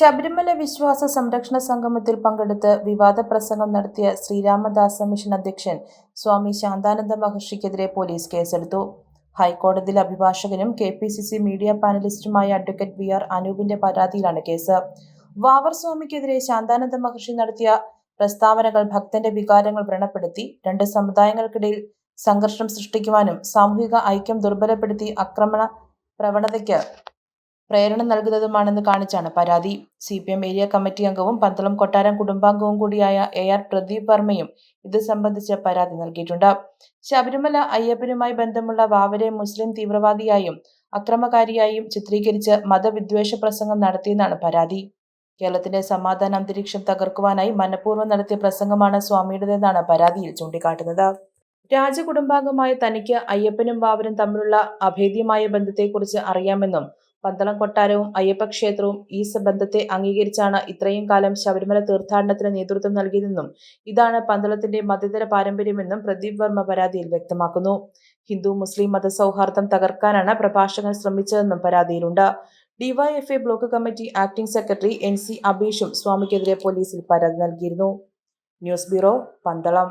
ശബരിമല വിശ്വാസ സംരക്ഷണ സംഗമത്തിൽ പങ്കെടുത്ത് വിവാദ പ്രസംഗം നടത്തിയ ശ്രീരാമദാസ മിഷൻ അധ്യക്ഷൻ സ്വാമി ശാന്താനന്ദ മഹർഷിക്കെതിരെ പോലീസ് കേസെടുത്തു. ഹൈക്കോടതിയിൽ അഭിഭാഷകനും K P C C media പാനലിസ്റ്റുമായ advocate V R അനൂപിന്റെ പരാതിയിലാണ് കേസ്. വാവർ സ്വാമിക്കെതിരെ ശാന്താനന്ദ മഹർഷി നടത്തിയ പ്രസ്താവനകൾ ഭക്തന്റെ വികാരങ്ങൾ വ്രണപ്പെടുത്തി. രണ്ട് സമുദായങ്ങൾക്കിടയിൽ സംഘർഷം സൃഷ്ടിക്കുവാനും സാമൂഹിക ഐക്യം ദുർബലപ്പെടുത്തി ആക്രമണ പ്രവണതയ്ക്ക് പ്രേരണ നൽകുന്നതുമാണെന്ന് കാണിച്ചാണ് പരാതി. C P M area committee അംഗവും പന്തളം കൊട്ടാരം കുടുംബാംഗവും കൂടിയായ എ ആർ പ്രദീപ് വർമ്മയും ഇത് സംബന്ധിച്ച് പരാതി നൽകിയിട്ടുണ്ട്. ശബരിമല അയ്യപ്പനുമായി ബന്ധമുള്ള വാവരെ മുസ്ലിം തീവ്രവാദിയായും അക്രമകാരിയായും ചിത്രീകരിച്ച് മതവിദ്വേഷ പ്രസംഗം നടത്തിയെന്നാണ് പരാതി. കേരളത്തിന്റെ സമാധാന അന്തരീക്ഷം തകർക്കുവാനായി മനഃപൂർവം നടത്തിയ പ്രസംഗമാണ് സ്വാമിയുടേതെന്നാണ് പരാതിയിൽ ചൂണ്ടിക്കാട്ടുന്നത്. രാജകുടുംബാംഗമായ തനിക്ക് അയ്യപ്പനും വാവരും തമ്മിലുള്ള അഭേദ്യമായ ബന്ധത്തെക്കുറിച്ച് അറിയാമെന്നും പന്തളം കൊട്ടാരവും അയ്യപ്പക്ഷേത്രവും ഈ ബന്ധത്തെ അംഗീകരിച്ചാണ് ഇത്രയും കാലം ശബരിമല തീർത്ഥാടനത്തിന് നേതൃത്വം നൽകിയതെന്നും ഇതാണ് പന്തളത്തിന്റെ മതേതര പാരമ്പര്യമെന്നും പ്രദീപ് വർമ്മ പരാതിയിൽ വ്യക്തമാക്കുന്നു. ഹിന്ദു മുസ്ലിം മത സൗഹാർദ്ദം തകർക്കാനാണ് പ്രഭാഷകൻ ശ്രമിച്ചതെന്നും പരാതിയിലുണ്ട്. DYFI block committee acting secretary N C അബീഷും സ്വാമിക്കെതിരെ പോലീസിൽ പരാതി നൽകിയിരുന്നു. News bureau Pandalam.